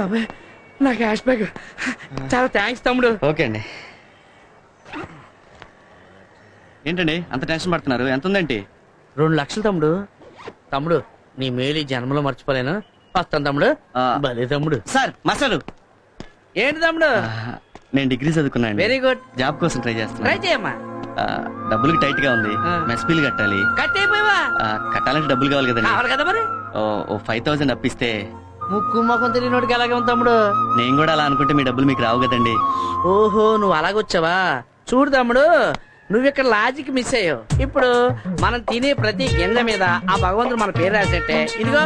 Cash back. చాలా thanks తమ్ముడు. Okay అండి. ఏంటండి అంత టెన్షన్ పడుతున్నారు? ఎంత ఉందండి? రెండు లక్షలు తమ్ముడు. తమ్ముడు నీ మేలు ఈ జన్మలో మర్చిపోలేను. వస్తాను తమ్ముడు. ఆ. భలే తమ్ముడు. సార్ మసాలు ఏంటి తమ్ముడు? నేను డిగ్రీ చదువుకున్నాను వెరీ గుడ్ జాబ్ కోసం ట్రై ట్రై చేస్తున్నాను చేయమ్మా. ఆ, డబ్బులకి టైట్గా ఉంది. ఆ. మెస్ బిల్ కట్టాలి. కట్ అయిపోయావా ఆ, కట్టాలంటే డబ్బులు కావాలి కదండి. కావాలి కదా మరి? ఓ, ఓ ఫైవ్ థౌసండ్ అప్పిస్తే ముక్కు మొఖం తెలియనోడికి ఎలాగే ఉంది తమ్ముడు. నేను కూడా అలా అనుకుంటే మీ డబ్బులు మీకు రావు కదండి. ఓహో నువ్వు అలాగొచ్చావా చూడు తమ్ముడు నువ్వు ఇక్కడ లాజిక్ మిస్ అయ్యావు. ఇప్పుడు మనం తినే ప్రతి గింజ మీద ఆ భగవంతుడు మన పేరు రాసేట్టే ఇదిగో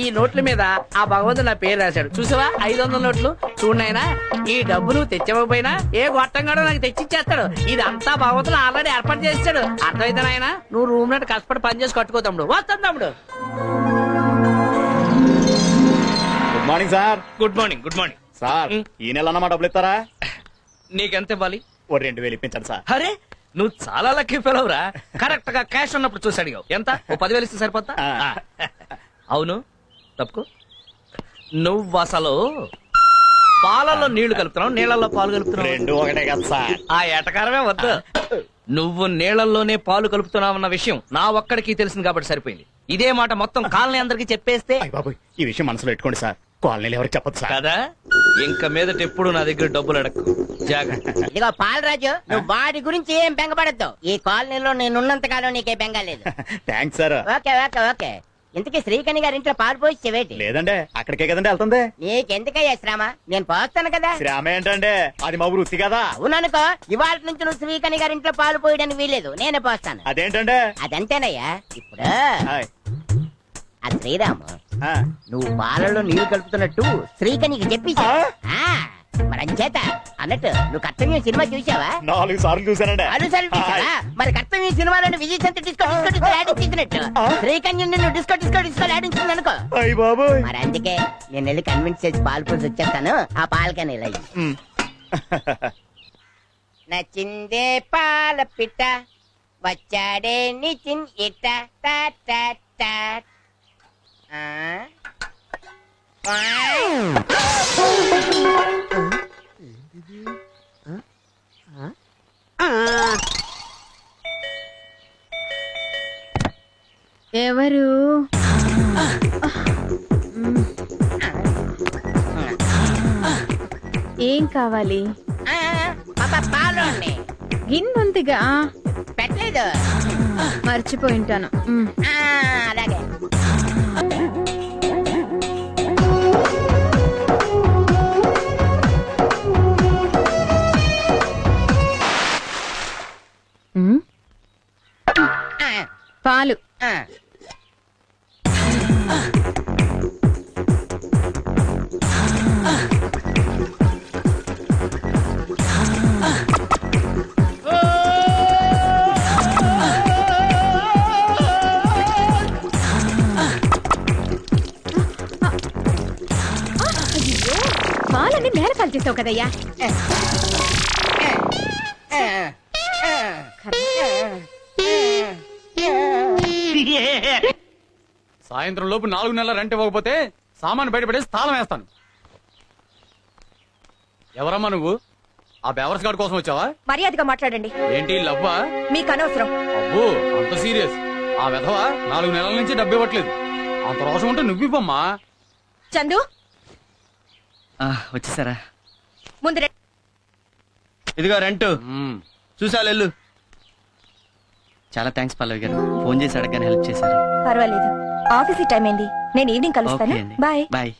ఈ నోట్ల మీద ఆ భగవంతుడు నా పేరు రాశాడు. చూసావా? ఐదు వందల నోట్లు. చూడనైనా ఈ డబ్బు నువ్వు తెచ్చకపోయినా ఏ గొట్టంగాడో నాకు తెచ్చిచ్చేస్తాడు. ఇది అంతా భగవంతుడు ఆల్రెడీ ఏర్పాటు చేస్తాడు అర్థమైతే నాయన? నువ్వు రూమ్ నట్టు కష్టపడి పని చేసి కట్టుకో తమ్ముడు. వస్తాను తమ్ముడు. Good morning sir good morning good morning sir ఈ నెల అన్నమాట డబ్బులు ఇస్తారా? నీకెంత ఇవ్వాలి? ఓ రెండు వేలు ఇప్పించండి సార్ అరే నువ్వు చాలా లక్కీ ఫెలవ్ రా. కరెక్ట్గా క్యాష్ ఉన్నప్పుడు చూసి అడిగావు. ఎంత? ఓ పదివేలు ఇస్తే సరిపోతా. అవును తప్పుకో. నువ్వు అసలు పాలల్లో నీళ్ళు కలుపుతున్నావు నీళ్ళల్లో పాలు కలుపుతున్నావు. రెండు ఒకటే కదా సార్ ఆ ఏటకారమే వద్దు. నువ్వు నీళ్ళలోనే పాలు కలుపుతున్నావన్న విషయం నా ఒక్కడికి తెలిసింది కాబట్టి సరిపోయింది. ఇదే మాట మొత్తం కాలనీ అందరికి చెప్పేస్తే ఈ విషయం మనసులో పెట్టుకోండి సార్ కాలనీలు ఎవరికి చెప్పదు సార్. కదా? ఇంక మీదట ఎప్పుడు నా దగ్గర డబ్బులు అడక్కు. జాగ్రత్త. ఇదిగో పాలరాజు నువ్వు వాడి గురించి ఏం బెంగపడద్దు. ఈ కాలనీలో నేనున్నంత కాలం నీకే బెంగ లేదు. Thanks sir okay okay okay. ఇంతకీ శ్రీకణి గారి ఇంట్లో పాలు పోసి చెవేటి లేదండి అక్కడికే కదండి వెళ్తుంది. నీకెందుకయ్యా శ్రమ? నేను పోస్తాను కదా. శ్రామ ఏంటండి? అది మా వృత్తి కదా. అవుననుకో ఇవాళ నుంచి నువ్వు శ్రీకణి గారి ఇంట్లో పాలు పోయడానికి వీలేదు నేనే పోస్తాను. అదేంటండి? అదంతేనయ్యా. ఇప్పుడు. ఆ. శ్రీరాము నువ్వు పాలలో నీళ్ళు కలుపుతున్నట్టు శ్రీకణికి చెప్పి మరి అంచేత అన్నట్టు నువ్వు కర్తవ్యం సినిమా చూసావా నాలుగు సార్లు చూసానండి అనుసరి హాయ్. మరి కర్తవ్యం సినిమాలోని విజయ్ సంత డిస్కో డిస్కో డిస్కో ఆడించినట్టు శ్రీకన్యం నిన్ను డిస్కో డిస్కో డిస్కో ఆడించింది అనుకో. అయ్య బాబోయ్. మరి అందుకే నేను వెళ్ళి కన్విన్స్ చేసి పాలు పోసి వచ్చేస్తాను. ఆ పాలకని ఇలా. నచ్చిందే పాల పిట్ట వచ్చాడే నిచిన్ ఇట్ట టా టా టా. ఆ? ఎవరు? ఏం కావాలి? ఉన్నాయి. గిన్నుందిగా పెట్టలేదు. మర్చిపోయి ఉంటాను. మ్. ఆ, అలాగే. చేసావు కదయ్యా? సాయంత్రం లోపు నాలుగు నెలల రెంట్ ఇవ్వకపోతే సామాను బయటపడేసి తాళం వేస్తాను. ఎవరమ్మా నువ్వు? ఆ బేవర్స్ గార్డ్ కోసం వచ్చావా? మర్యాదగా మాట్లాడండి. ఏంటి లవ్వా? మీకు అనవసరం. అబ్బో అంత సీరియస్. ఆ విధవ నాలుగు నెలల నుంచి డబ్బు ఇవ్వట్లేదు. అంత రోషం ఉంటే నువ్వివ్వమ్మా చందు? ఆ, వచ్చేసారా? ముందు. ఇదిగో రెంట్. చూసా వెళ్ళు చాలా థ్యాంక్స్ పల్లవి గారు. ఫోన్ చేసి అడగని హెల్ప్ చేశారు. పర్వాలేదు. ఆఫీస్ టైం అయింది. నేను ఈవినింగ్ ఓకే కలుస్తాను అండి. బాయ్. బాయ్.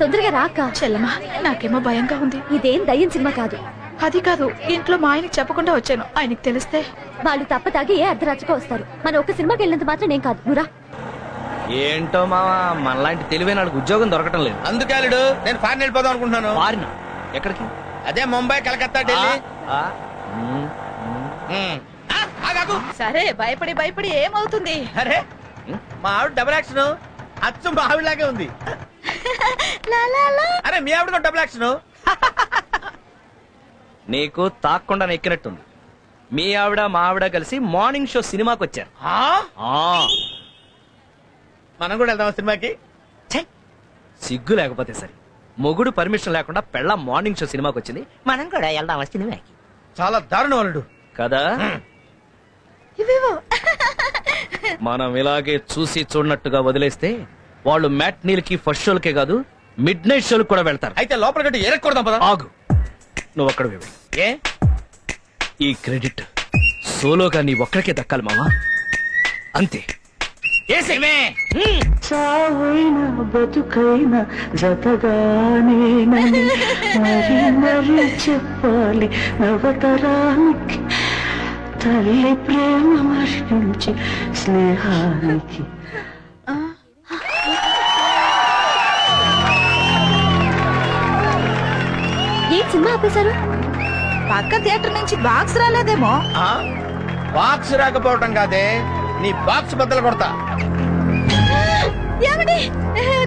తొందరగా రాక చెల్లమా నాకేమో భయంగా ఉంది. ఇదేం దయ్యం సినిమా కాదు. అది కాదు ఇంట్లో మా ఆయనకి చెప్పకుండా వచ్చాను. ఆయనకి తెలిస్తే? వాళ్ళు తప్ప తాగి ఏ అర్ధరాత్రికి వస్తారు. మన ఒక్క సినిమాకి వెళ్ళినంత మాత్రం నేను కాదు. నువ్వురా ఏంటో మావా మనలాంటి తెలివైన వాళ్ళకి ఉద్యోగం దొరకటం లేదు. అందుకే అల్లుడు నేను ఫారెన్ వెళ్ళిపోదాం అనుకుంటున్నాను. మారిన ఎక్కడికి? అదే ముంబై కలకత్తా ఢిల్లీ. ఆ? మ్మ్. ఉమ్. ఆ, ఆగాగు. సరే భయపడి భయపడి ఏమవుతుంది? అరే మా? ఆవిడ డబుల్ యాక్షన్ అచ్చు మా ఆవిడలాగే ఉంది అరే మీ ఆవిడ డబుల్ యాక్షన్ నీకు తాక్కుండా ఎక్కినట్టుంది. మీ ఆవిడ మా ఆవిడ కలిసి మార్నింగ్ షో సినిమాకి వచ్చారు. ఆ? ఆ, మనం కూడా వెళ్దాం సినిమాకి? ఛే, సిగ్గు లేకపోతే సరే. మొగుడు పర్మిషన్ లేకుండా పెళ్ళ మార్నింగ్ షో సినిమాకి వచ్చింది. మనం కూడా వెళ్దాం సినిమాకి? చాలా దారుణం అల్లుడు. కదా? మనం ఇలాగే చూసి చూడనట్టుగా వదిలేస్తే వాళ్ళు మ్యాట్నీలకి ఫస్ట్ షోలకే కాదు మిడ్ నైట్ షోలకు కూడా వెళ్తారు. అయితే లోపల గట్టి ఎరక్కూడదాం పదా. ఆగు. నువ్వు అక్కడ ఏ? ఈ క్రెడిట్ సోలోగా నీ ఒక్కడికే దక్కాలి మావా. అంతే. చావైనా బతుకైనా జతగానేనని మరి మరి చెప్పాలి. నవతరానికి తల్లి ప్రేమ మరించి స్నేహానికి. ఆపేశారు పక్క థియేటర్ నుంచి బాక్స్ రాలేదేమో. ఆ? బాక్స్ రాకపోవటం కాదే నీ బాక్స్ బద్దలు కొడతా. ఏమండి?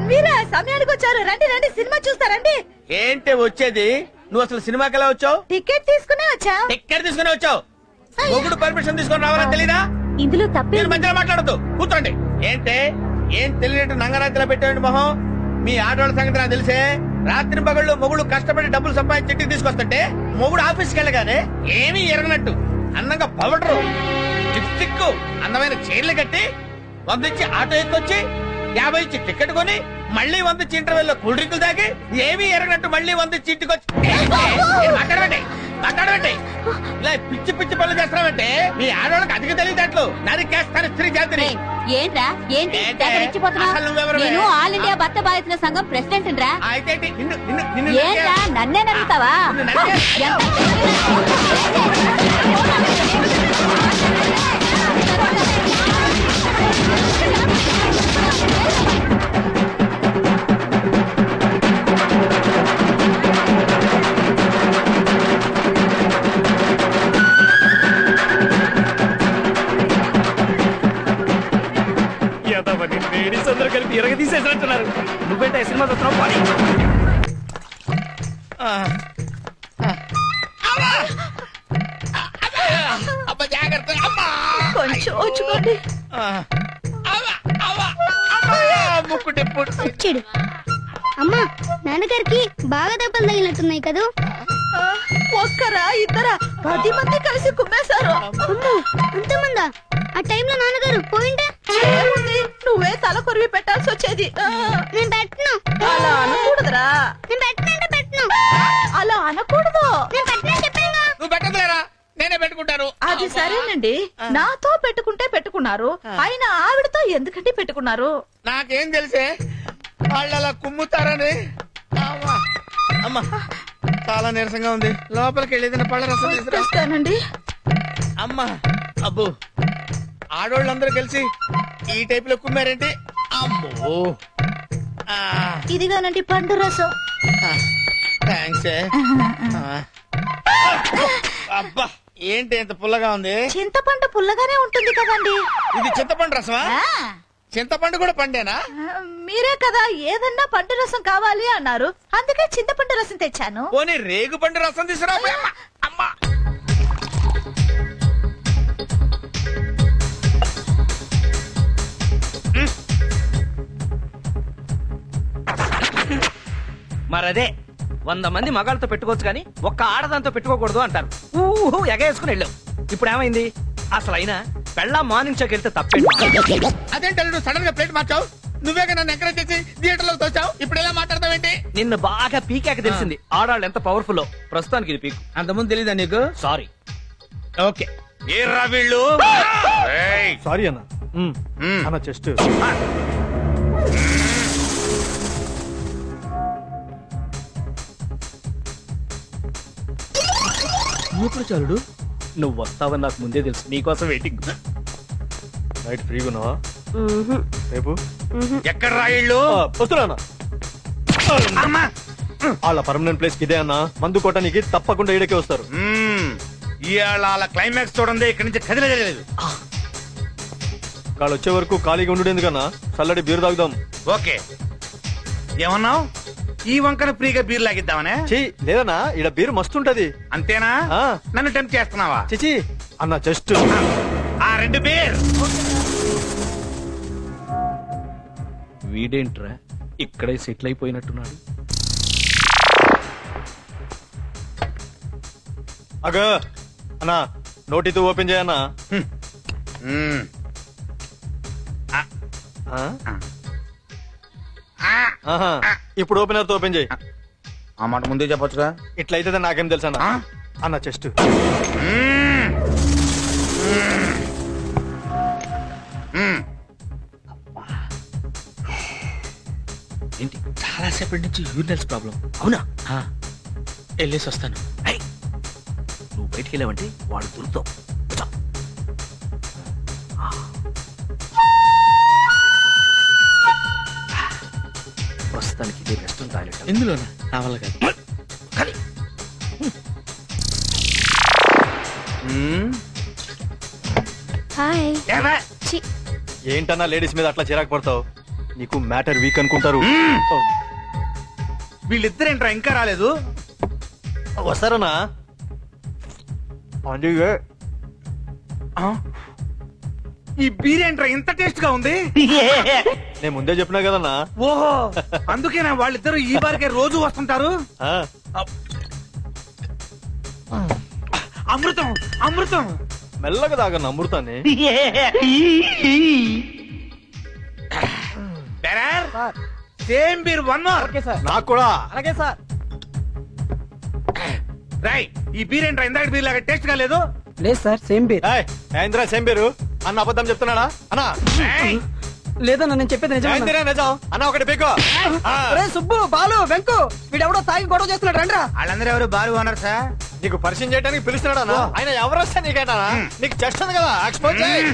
మీరా సమయానికి వచ్చారు. రండి రండి సినిమా చూస్తారండి. ఏంటి వచ్చేది? నువ్వు అసలు సినిమాకి ఎలా వచ్చావు? టికెట్ తీసుకునే వచ్చా టిక్కెట్ తీసుకుని వచ్చావు. మొగుడు పర్మిషన్ తీసుకొని రావాలని తెలీదా? ఇందులో తప్పే నేను మధ్యలో మాట్లాడద్దు. కూర్చోండి. ఏంటే? ఏం తెలియనట్టు నంగరాత్రిలో పెట్టండి మొహం? మీ ఆడవాళ్ళ సంగతి నాకు తెలిసే? రాత్రి పగళ్ళు మొగుడు కష్టపడి డబ్బులు సంపాదించి ఇంటికి తీసుకొస్తుంటే మొగుడు ఆఫీస్కి వెళ్ళగానే ఏమీ ఎరగనట్టు. అందంగా పవడరు లిప్స్టిక్ అందమైన చీరలు కట్టి వందించి ఆటో ఎక్కొచ్చి యాభై ఇచ్చి టికెట్ కొని మళ్ళీ వందించి ఇంటర్వెల్లో కూల్ డ్రింకులు తాగి ఏమీ ఎరగనట్టు మళ్ళీ వందించి ఇంటికి వచ్చి ఏంటి? మాట్లాడబెట్టి ఇలా పిచ్చి పిచ్చి పనులు చేస్తామంటే మీ ఆడవాళ్ళకి అధిక తెలియదట్లు నరికేస్తారు స్త్రీ జాతిని. ఏంట్రా? ఏంటి? నేను ఆల్ ఇండియా భర్త బాధితుల సంఘం ప్రెసిడెంట్ రా? నిన్ను ఏంట్రా? అందరూ కలిపి ఎరగ తీసేసినట్టున్నారు. నువ్వేంటే సినిమా చూస్తున్నావు పాడి. ఆ. ఆ. అమ్మా! జాగ్రత్త కొంచెం వచ్చుకోండి నాన్నగారికి బాగా దెబ్బలు తగిలినట్టున్నాయి కదూ? ఒక్కరా ఇద్దరా? పది మంది కలిసి కుమ్మేశారు. అమ్మో అంతమందా ఆ టైంలో నాన్నగారు పోయింటే? నువ్వే తల కొరివి పెట్టాల్సి వచ్చేది. ఆ, నేను పెట్టను. అలా అనకూడదురా. నేను పెట్టనంటే పెట్టను. అలా అనకూడదు. నేను పెట్టనని చెప్పానుగా నువ్వు పెట్టదులేరా? నేనే పెట్టుకుంటాను. అది సరేనండి. నాతో పెట్టుకుంటే పెట్టుకున్నారు. అయినా ఆవిడతో ఎందుకంటే పెట్టుకున్నారు? నాకేం తెలిసే? వాళ్ళు అలా కుమ్ముతారని. అమ్మా. చాలా నీరసంగా ఉంది. లోపలికి వెళ్ళేది పళ్ళ రసం తీసుకురా. అమ్మా. అబ్బు. ఆడోళ్ళందరూ కలిసి ఈ టైప్లో కుమ్మారేంటి అమ్మో. ఇదిగానండి పండు రసం. థ్యాంక్స్ అబ్బా. ఏంటి ఇంత పుల్లగా ఉంది? చింతపండు పుల్లగానే ఉంటుంది కదండి. ఇది చింతపండు రసమా? ఆ, చింతపండు కూడా పండేనా? మీరే కదా ఏదన్నా పండు రసం కావాలి అన్నారు. అందుకే చింతపండు రసం తెచ్చాను. పోనీ రేగు పండు రసం తీసుకురా మరదే వంద మంది మగాళ్ళతో పెట్టుకోవచ్చు కానీ ఒక్క ఆడదాంతో పెట్టుకోకూడదు అంటారు. ఊహు ఎగేసుకుని వెళ్ళావు. ఇప్పుడు ఏమైంది? అసలు అయినా పెళ్ళ మార్నింగ్ షోకి వెళ్తే తప్పేంటి? అదేంటి సడన్గా ప్లేట్ మార్చావు? నువ్వే నన్ను ఎంకరేజ్ చేసి థియేటర్లో తోచావు? ఇప్పుడు ఎలా మాట్లాడతావేంటి నిన్ను బాగా పీకాక తెలిసింది. ఆడాళ్ళు ఎంత పవర్ఫుల్ ప్రస్తుతానికి ఇది పీకు. అంతకుముందు తెలీదా నీకు? Sorry okay. ఏర్రా వీళ్ళు? ఏయ్. సారీ అన్న. అన్న చెస్ట్ చాలుడు నువ్వు వస్తావని నాకు ముందే తెలుసు. నీకోసం వెయిటింగ్ నైట్ ఫ్రీగా ఉన్నావా? రేపు? ఎక్కడ రా వీళ్ళు ఆ, వస్తున్నా అన్న వాళ్ళ పర్మనెంట్ ప్లేస్ ఇదే అన్న. మందు కొట్టడానికి తప్పకుండా ఈడకే వస్తారు. ఇవాళ అలా క్లైమాక్స్ చూడండి ఇక్కడి నుంచి కదిలేదు వాళ్ళు వచ్చే వరకు ఖాళీగా ఉండు ఎందుకన్నా చల్లడి బీరు తాగుదాం. ఓకే. ఏమన్నావు? ఈ వంకన ఫ్రీగా బీర్ లాగిద్దామనే? చెయ్యి లేదన్నా ఈడ బీరు మస్తు ఉంటది. అంతేనా? ఆ. నన్ను టెంప్ట్ చేస్తున్నావా? చిచి అన్న జస్ట్ ఆ రెండు బీర్ వీడేంట్రా? ఇక్కడే సెటిల్ అయిపోయినట్టున్నాడు. అగ అన్నా నోటితో ఓపెన్ చేయన్నా మ్మ్. ఆ? ఆహా. ఇప్పుడు ఓపెనర్తో ఓపెన్ చేయి. ఆ. మాట ముందే చెప్పొచ్చుగా? ఇట్లయితే నాకేం తెలుసు అన్న? ఆ? అన్న చెస్ట్. ఏంటి? చాలా సేపటి నుంచి యూరినల్స్ ప్రాబ్లం అవునా? వెళ్ళేసి వస్తాను. ఐ, నువ్వు బయటికి వెళ్ళావంటే వాడు దొరుకుతావు. ప్రస్తుతానికి ఇదే బెస్ట్ టాయిలెట్ ఎందులోనా? నా వల్ల కాదు కానీ. హాయ్? ఏంటన్నా లేడీస్ మీద అట్లా చిరాకు పడతావు? నీకు మ్యాటర్ వీక్ అనుకుంటారు. ఓ, వీళ్ళిద్దరేంట్రా? ఇంకా రాలేదు? వస్తారన్నా? అందుకే ఈ బీర్ ఏంట్రా ఇంత టేస్ట్గా ఉంది? నేను ముందే చెప్పినా కదన్నా. ఓహో అందుకేనా వాళ్ళిద్దరు ఈ బారికే రోజు వస్తుంటారు? ఆ, అమృతం అమృతం. మెల్లగా తాగన్న అమృతాన్ని. సేమ్ బీర్ వన్ మోర్ నాకు కూడా. అలాగే సార్. రై ఈ బీర్ ఏంట్రా ఇందాక బీర్ లాగా టేస్ట్గా లేదు? లేదు సార్ సేమ్ బీర్ ఏందిరా సేమ్ పేరు అన్న అబద్ధం చెప్తున్నాడా అన్నా లేదన్నా నేను చెప్పేది ఏందిరా నిజం అన్న ఒకటి పీకో ఆ, సుబ్బు బాలు వెంకు వీడెవడో తాగి గొడవ చేస్తున్నాడు రండ్రా వాళ్ళందరూ ఎవరు బారు ఓనర్ సార్ నీకు పరిచయం చేయడానికి పిలుస్తున్నాడా అన్న? ఆయన ఎవరు వస్తే నీకేనా నీకు చెస్ట్ ఉంది కదా ఎక్స్పోజ్ చేయి